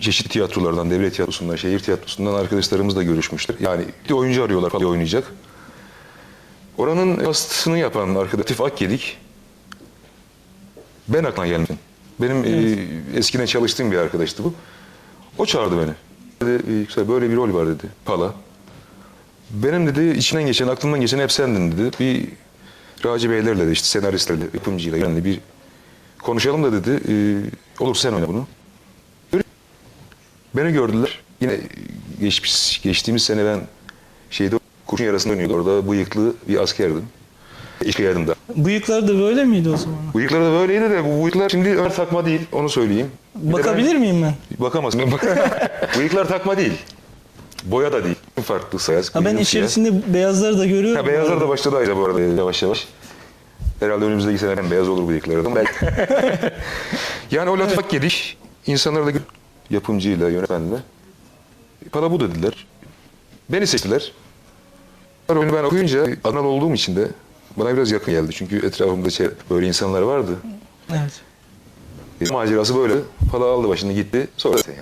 çeşitli tiyatrolardan, devlet tiyatrosundan, şehir tiyatrosundan arkadaşlarımızla görüşmüşler. Yani bir oyuncu arıyorlar falan oynayacak. Oranın kastını yapan arkadaş Latif Akgedik ben aklına gelmedim. Benim e, eskiden çalıştığım bir arkadaştı bu. O çağırdı beni. Dedi, "E, böyle bir rol var dedi. Pala. Benim dedi içinden geçen, aklımdan geçen hep sendin dedi. Bir Raci Beylerle de işte senaristlerle, yapımcıyla yani bir konuşalım da dedi. E, olur sen oyna bunu. Beni gördüler. Yine geçmiş, geçtiğimiz sene ben şeyde kurşun yarasında oynuyordum. Orada bıyıklı bir askerdim. İlk yarımda. Bıyıkları da böyle miydi o zaman? Bıyıkları da böyleydi de bu bıyıklar şimdi öyle takma değil. Onu söyleyeyim. Bir Bakabilir miyim ben? ben- Bakamazsın. Ben bak- bıyıklar takma değil. Boya da değil. Farklı sayaz. Ha ben içerisinde beyazları da görüyorum. Ha, beyazlar da başladı ayrıca bu arada yavaş yavaş. Herhalde önümüzdeki sene ben beyaz olur bıyıkları. Belki. yani o Latif Akgedik insanlara da yapımcıyla, yönetmenle para bu dediler. Beni seçtiler. Oyunu ben okuyunca Adnan olduğum için de bana biraz yakın geldi. Çünkü etrafımda şey, böyle insanlar vardı. Evet. Macerası böyle. Pala aldı başını gitti. Sonra yani.